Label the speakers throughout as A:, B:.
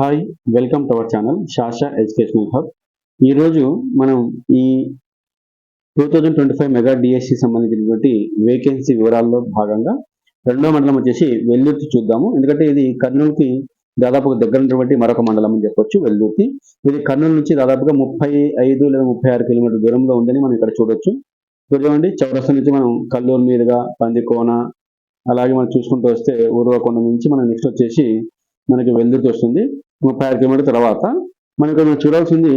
A: Hi welcome to our channel Shasha educational hub ఈరోజు మనం ఈ two thousand twenty five mega DSC సంబంధించినటువంటి vacancy వివరాల్లో భాగంగా రెండో మండలం వచ్చేసి వెల్లుర్తి చూద్దాము. ఎందుకంటే ఇది కర్నూలుకి దాదాపు దగ్గర ఉన్నటువంటి మరొక మండలం అని చెప్పొచ్చు వెల్లుర్తి ఇది కర్నూలు నుంచి దాదాపుగా ముప్పై ఐదు లేదా ముప్పై ఆరు కిలోమీటర్ దూరంలో ఉందని మనం ఇక్కడ చూడొచ్చు. చూడండి చౌరస్తా నుంచి మనం కల్లూరు మీదుగా పందికోన అలాగే మనం చూసుకుంటూ వస్తే ఊర్వకొండ నుంచి మనం నెక్స్ట్ వచ్చేసి మనకి వెల్దుర్తి వస్తుంది. ముప్పై ఆరు కిలోమీటర్ తర్వాత మనకి మనం చూడాల్సింది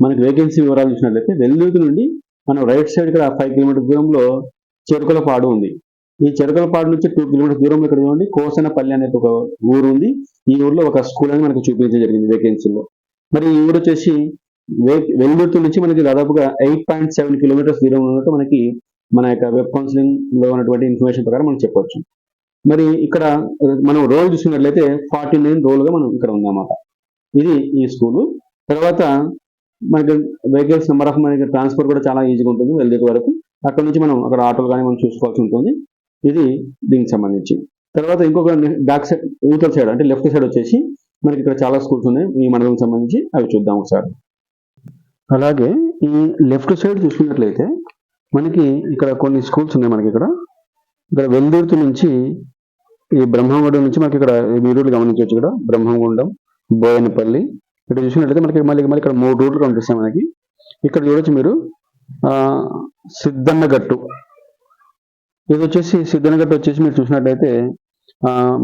A: మనకి వేకెన్సీ వివరాలు చూసినట్లయితే వెల్లూరు నుండి మనం రైట్ సైడ్ ఇక్కడ ఫైవ్ కిలోమీటర్ దూరంలో చెరుకులపాడు ఉంది. ఈ చెరుకులపాడు నుంచి టూ కిలోమీటర్ దూరంలో ఇక్కడ చూడండి కోసనపల్లి అనే ఒక ఊరు ఉంది. ఈ ఊర్లో ఒక స్కూల్ అని మనకు చూపించడం జరిగింది వేకెన్సీలో మరి ఈ ఊరు వచ్చేసి వే నుంచి మనకి దాదాపుగా ఎయిట్ పాయింట్ సెవెన్ కిలోమీటర్స్ దూరంలో ఉన్నట్టు మనకి మన యొక్క వెబ్ కౌన్సిలింగ్లో ఉన్నటువంటి ఇన్ఫర్మేషన్ ప్రకారం మనం చెప్పొచ్చు. మరి ఇక్కడ మనం రోల్ చూసినట్లయితే ఫార్టీ నైన్ రోల్గా మనం ఇక్కడ ఉందన్నమాట ఇది ఈ స్కూలు. తర్వాత మనకి వెహికల్స్ నెంబర్ ఆఫ్ మనకి ట్రాన్స్పోర్ట్ కూడా చాలా ఈజీగా ఉంటుంది వెళ్ళే వరకు. అక్కడ నుంచి మనం అక్కడ ఆటోలు కానీ మనం చూసుకోవాల్సి ఉంటుంది. ఇది దీనికి సంబంధించి. తర్వాత ఇంకొక బ్యాక్ సైడ్ యూటల్ సైడ్ అంటే లెఫ్ట్ సైడ్ వచ్చేసి మనకి ఇక్కడ చాలా స్కూల్స్ ఉన్నాయి. ఈ మండలం సంబంధించి అవి చూద్దాం ఒకసారి. అలాగే ఈ లెఫ్ట్ సైడ్ చూసుకున్నట్లయితే మనకి ఇక్కడ కొన్ని స్కూల్స్ ఉన్నాయి మనకి ఇక్కడ. ఇక్కడ వెల్దుర్తి నుంచి ఈ బ్రహ్మగుండం నుంచి మనకి ఇక్కడ మీరు రూట్లు గమనించవచ్చు ఇక్కడ బ్రహ్మగుండం బోయనపల్లి. ఇక్కడ చూసినట్లయితే మనకి మళ్ళీ మళ్ళీ ఇక్కడ మూడు రూట్లు కనిపిస్తాయి మనకి. ఇక్కడ చూడొచ్చు మీరు సిద్ధన్నగట్టు. ఇది వచ్చేసి సిద్ధన్నగట్టు వచ్చేసి మీరు చూసినట్లయితే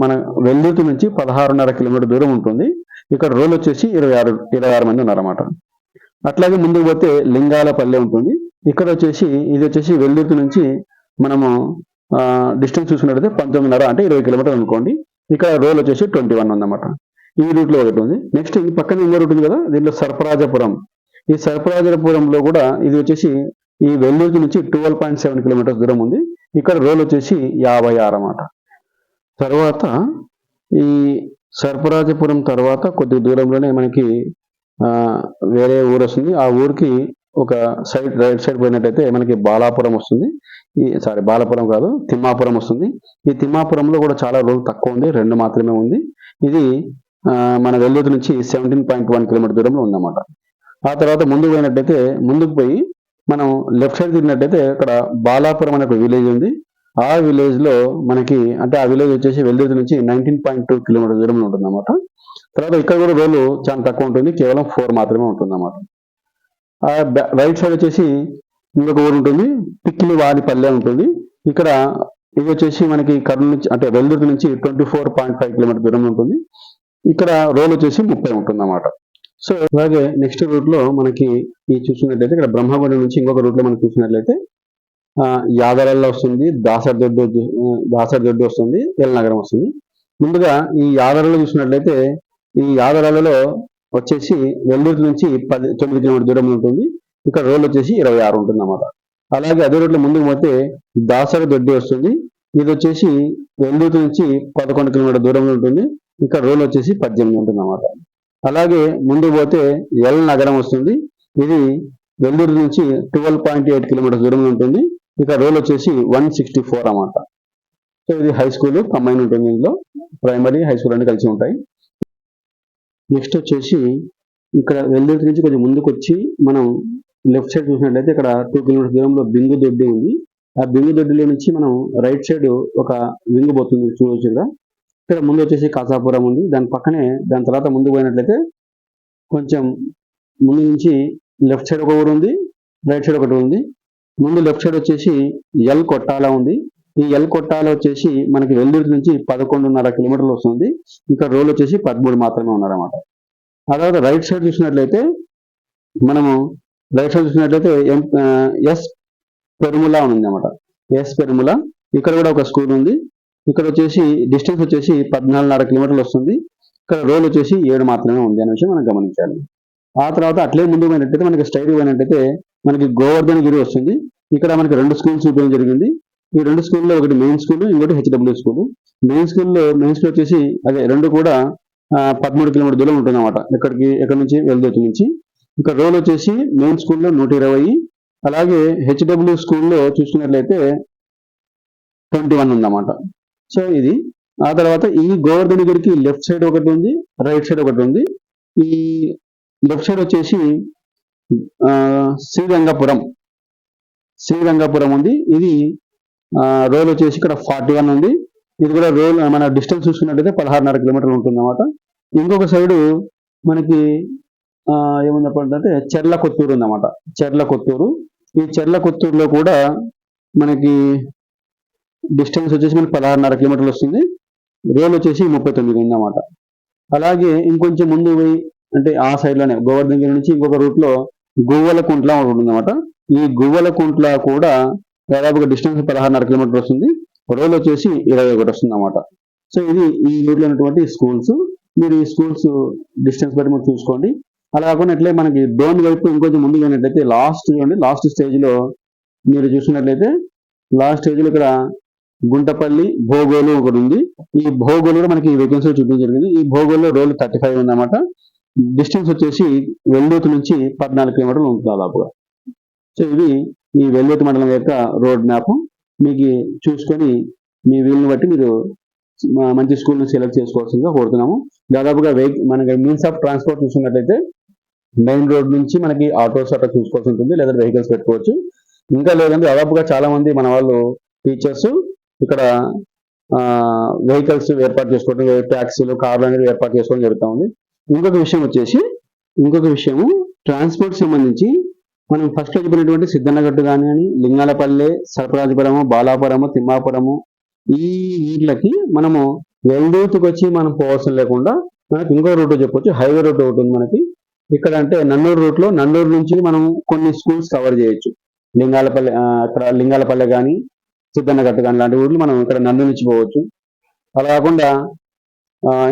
A: మన వెల్లూరు నుంచి పదహారున్నర కిలోమీటర్ దూరం ఉంటుంది. ఇక్కడ రోల్ వచ్చేసి ఇరవై ఆరు ఇరవై ఆరు మంది ఉన్నారన్నమాట. అట్లాగే ముందుకు పోతే లింగాలపల్లె ఉంటుంది. ఇక్కడ వచ్చేసి ఇది వచ్చేసి వెల్లూరు నుంచి మనము డిస్టెన్స్ చూసుకున్నట్లయితే పంతొమ్మిదిన్నర అంటే ఇరవై కిలోమీటర్లు అనుకోండి. ఇక్కడ రోల్ వచ్చేసి ట్వంటీ వన్ ఉందన్నమాట ఈ రూట్లో ఒకటి ఉంది. నెక్స్ట్ ఈ పక్కన ఇంకో రూట్ ఉంది కదా దీంట్లో సర్పరాజపురం. ఈ సర్పరాజపురంలో కూడా ఇది వచ్చేసి ఈ వెల్లూరు నుంచి ట్వెల్వ్ పాయింట్ సెవెన్ కిలోమీటర్స్ దూరం ఉంది. ఇక్కడ రోల్ వచ్చేసి యాభై ఆరు అన్నమాట. తర్వాత ఈ సర్పరాజపురం తర్వాత కొద్ది దూరంలోనే మనకి వేరే ఊరు వస్తుంది. ఆ ఊరికి ఒక సైడ్ రైట్ సైడ్ పోయినట్టయితే మనకి బాలాపురం వస్తుంది. ఈ సారీ బాలాపురం కాదు తిమ్మాపురం వస్తుంది. ఈ తిమ్మాపురంలో కూడా చాలా రోజులు తక్కువ ఉంది. రెండు మాత్రమే ఉంది. ఇది మన వెల్లూరు నుంచి సెవెంటీన్ పాయింట్ వన్ కిలోమీటర్ దూరంలో ఉందన్నమాట. ఆ తర్వాత ముందుకు పోయినట్టయితే ముందుకు పోయి మనం లెఫ్ట్ సైడ్ తిరిగినట్టయితే అక్కడ బాలాపురం అనే ఒక విలేజ్ ఉంది. ఆ విలేజ్లో మనకి అంటే ఆ విలేజ్ వచ్చేసి వెల్లూరు నుంచి నైన్టీన్ పాయింట్ టూ కిలోమీటర్ దూరంలో ఉంటుంది అన్నమాట తర్వాత ఇక్కడ కూడా రోడ్లు చాలా తక్కువ ఉంటుంది. కేవలం ఫోర్ మాత్రమే ఉంటుంది అన్నమాట రైట్ సైడ్ వచ్చేసి ఇంకొక ఊరు ఉంటుంది. పిక్కిలి వారిపల్లె ఉంటుంది. ఇక్కడ ఇది వచ్చేసి మనకి కర్నూలు నుంచి అంటే వెల్లూరు నుంచి twenty four point five kilometre దూరం ఉంటుంది. ఇక్కడ రోల్ వచ్చేసి ముప్పై ఉంటుంది అన్నమాట సో అలాగే నెక్స్ట్ రూట్లో మనకి ఈ చూసినట్లయితే ఇక్కడ బ్రహ్మగుండం నుంచి ఇంకొక రూట్లో మనం చూసినట్లయితే యాదరల్లో వస్తుంది దాసరదొడ్డి దాసరదొడ్డి వస్తుంది ఎల్నగరం వస్తుంది. ముందుగా ఈ యాదరలో చూసినట్లయితే ఈ యాదరలలో వచ్చేసి వెల్లూరు నుంచి పది తొమ్మిది కిలోమీటర్ దూరంలో ఉంటుంది. ఇక్కడ రోడ్లు వచ్చేసి ఇరవై ఆరు ఉంటుంది అన్నమాట అలాగే అదే రోడ్లో ముందుకు పోతే దాసర దొడ్డి వస్తుంది. ఇది వచ్చేసి వెల్లూరు నుంచి పదకొండు కిలోమీటర్ దూరంలో ఉంటుంది. ఇక్కడ రోల్ వచ్చేసి పద్దెనిమిది ఉంటుంది అన్నమాట అలాగే ముందుకు పోతే ఎల్ నగరం వస్తుంది. ఇది వెల్లూరు నుంచి ట్వెల్వ్ పాయింట్ ఎయిట్ కిలోమీటర్స్ దూరంలో ఉంటుంది. ఇక్కడ రోల్ వచ్చేసి వన్ సిక్స్టీ ఫోర్ అన్నమాట. సో ఇది హై స్కూల్ కంబైన్ ఉంటుంది ఇందులో. ప్రైమరీ హై స్కూల్ అన్ని కలిసి ఉంటాయి. నెక్స్ట్ వచ్చేసి ఇక్కడ వెల్లూరు నుంచి కొంచెం ముందుకు వచ్చి మనం లెఫ్ట్ సైడ్ చూసినట్లయితే ఇక్కడ టూ కిలోమీటర్ దూరంలో బింగు దొడ్డి ఉంది. ఆ బింగు దొడ్డిలో నుంచి మనం రైట్ సైడ్ ఒక వింగు పోతుంది చూడవచ్చు ఇక్కడ ఇక్కడ ముందు వచ్చేసి కాసాపురం ఉంది. దాని పక్కనే దాని తర్వాత ముందుకు పోయినట్లయితే కొంచెం ముందు నుంచి లెఫ్ట్ సైడ్ ఒక ఊరు ఉంది రైట్ సైడ్ ఒకటి ఉంది. ముందు లెఫ్ట్ సైడ్ వచ్చేసి ఎల్ కొట్టాల ఉంది. ఈ ఎల్ కొట్టాల వచ్చేసి మనకి వెల్లూరు నుంచి పదకొండున్నర కిలోమీటర్లు వస్తుంది. ఇక్కడ రోల్ వచ్చేసి పదమూడు మాత్రమే ఉన్నారన్నమాట ఆ తర్వాత రైట్ సైడ్ చూసినట్లయితే మనము రైట్ సైడ్ చూసినట్లయితే ఎం ఆ, ఎస్ పెరుముల ఉంది అన్నమాట ఎస్ పెరుముల. ఇక్కడ కూడా ఒక స్కూల్ ఉంది. ఇక్కడ వచ్చేసి డిస్టెన్స్ వచ్చేసి పద్నాలుగున్నర కిలోమీటర్లు వస్తుంది. ఇక్కడ రోల్ వచ్చేసి ఏడు మాత్రమే ఉంది అనే విషయం మనం గమనించాలి. ఆ తర్వాత అట్లే ముందు పోయినట్టయితే మనకి స్టైల్ పోయినట్టయితే మనకి గోవర్ధన్ గిరి వస్తుంది. ఇక్కడ మనకి రెండు స్కూల్స్ చూపించడం జరిగింది. ఈ రెండు స్కూల్లో ఒకటి మెయిన్ స్కూల్ ఇంకోటి హెచ్డబ్ల్యూ స్కూల్ మెయిన్ స్కూల్లో మెయిన్ స్కూల్ వచ్చేసి అదే రెండు కూడా పదమూడు కిలోమీటర్ దూరం ఉంటుంది అనమాట ఇక్కడికి ఎక్కడి నుంచి? వెల్దొత్తి నుంచి. ఇక్కడ రోల్ వచ్చేసి మెయిన్ స్కూల్లో నూట ఇరవై అలాగే హెచ్డబ్ల్యూ స్కూల్లో చూసుకున్నట్లయితే ట్వంటీ వన్ ఉందన్నమాట. సో ఇది. ఆ తర్వాత ఈ గోవర్ధన గుడికి లెఫ్ట్ సైడ్ ఒకటి ఉంది రైట్ సైడ్ ఒకటి ఉంది. ఈ లెఫ్ట్ సైడ్ వచ్చేసి శ్రీరంగపురం. శ్రీరంగపురం ఉంది. ఇది రోల్ వచ్చేసి ఇక్కడ ఫార్టీ వన్ ఉంది. ఇది కూడా రోల్ మన డిస్టెన్స్ చూసుకున్నట్టయితే పదహారున్నర కిలోమీటర్లు ఉంటుంది అనమాట ఇంకొక సైడు మనకి ఏముందంటే చెర్ల కొత్తూరు ఉందన్నమాట. చెర్ల కొత్తూరు. ఈ చెర్ల కొత్తూరులో కూడా మనకి డిస్టెన్స్ వచ్చేసి మనకి పదహారున్నర కిలోమీటర్లు వస్తుంది. రోల్ వచ్చేసి ముప్పై తొమ్మిది ఉందన్నమాట అలాగే ఇంకొంచెం ముందు పోయి అంటే ఆ సైడ్లోనే గోవర్ధనగిరి నుంచి ఇంకొక రూట్లో గువ్వలకుంట్ల ఉంటుందన్నమాట ఈ గువ్వలకుంట్ల కూడా దాదాపుగా డిస్టెన్స్ పదహారున్నర కిలోమీటర్ వస్తుంది. రోల్ వచ్చేసి ఇరవై ఒకటి వస్తుంది అన్నమాట సో ఇది ఈ రూట్లో ఉన్నటువంటి స్కూల్స్. మీరు ఈ స్కూల్స్ డిస్టెన్స్ బట్టి మీరు చూసుకోండి. అలా కాకుండా ఎట్లే మనకి డోన్ వైపు ఇంకొంచెం ముందు వెళ్ళినట్లయితే లాస్ట్ చూడండి లాస్ట్ స్టేజ్లో మీరు చూసినట్లయితే లాస్ట్ స్టేజ్లో ఇక్కడ గుంటపల్లి భోగోలు ఒకటి ఉంది. ఈ భోగోలు కూడా మనకి వేకెన్సీ చూపించడం జరిగింది. ఈ భోగోల్లో రోల్ థర్టీ ఫైవ్ ఉందన్నమాట. డిస్టెన్స్ వచ్చేసి వెల్లూతు నుంచి పద్నాలుగు కిలోమీటర్లు ఉంటుంది దాదాపుగా. సో ఇది ఈ వెల్లూతు మండలం యొక్క రోడ్ మ్యాప్ మీకు చూసుకొని మీ వీలుని బట్టి మీరు మంచి స్కూల్ని సెలెక్ట్ చేసుకోవాల్సిందిగా కోరుతున్నాము. దాదాపుగా వెహికల్ మనకి మీన్స్ ఆఫ్ ట్రాన్స్పోర్ట్ చూసుకున్నట్లయితే మెయిన్ రోడ్ నుంచి మనకి ఆటోస్ అట్లా చూసుకోవాల్సి ఉంటుంది లేదా వెహికల్స్ పెట్టుకోవచ్చు. ఇంకా లేదంటే దాదాపుగా చాలా మంది మన వాళ్ళు టీచర్స్ ఇక్కడ వెహికల్స్ ఏర్పాటు చేసుకోవడం ట్యాక్సీలు కార్లు అనేది ఏర్పాటు చేసుకోవడం జరుగుతూ ఉంది. ఇంకొక విషయం వచ్చేసి ఇంకొక విషయము ట్రాన్స్పోర్ట్ సంబంధించి మనం ఫస్ట్ చెప్పినటువంటి సిద్ధన్నగట్టు కానీ లింగాలపల్లె సరపరాజపురము బాలాపురము తిమ్మాపురము ఈ ఊర్లకి మనము వెల్దూతుకు వచ్చి మనం పోవాల్సిన లేకుండా మనకి ఇంకో రూట్ చెప్పొచ్చు. హైవే రూట్ ఒకటి ఉంది మనకి. ఇక్కడ అంటే నన్నూరు రూట్లో నన్నూరు నుంచి మనం కొన్ని స్కూల్స్ కవర్ చేయొచ్చు. లింగాలపల్లె అక్కడ ఇక్కడ లింగాలపల్లె కానీ సిద్ధన్నగట్టు కానీ లాంటి ఊర్లు మనం ఇక్కడ నందు నుంచి పోవచ్చు. అలా కాకుండా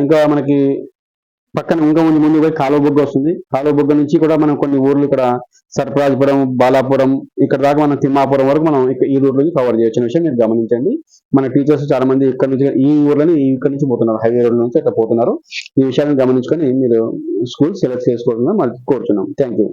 A: ఇంకా మనకి పక్కన ఇంకా ముందు ముందు పోయి కాలువబుగ్గ వస్తుంది. కాలువబుగ్గ నుంచి కూడా మనం కొన్ని ఊర్లు ఇక్కడ సర్పరాజపురం బాలాపురం ఇక్కడ దాకా మనం తిమ్మాపురం వరకు మనం ఈ రూట్ నుంచి కవర్ చేయొచ్చిన విషయం మీరు గమనించండి. మన టీచర్స్ చాలా మంది ఇక్కడ నుంచి ఈ ఊర్లని ఇక్కడ నుంచి పోతున్నారు. హైవే రోడ్ నుంచి అక్కడ పోతున్నారు. ఈ విషయాన్ని గమనించుకొని మీరు స్కూల్ సెలెక్ట్ చేసుకోవాలని మరి కోరుతున్నాం థ్యాంక్ యూ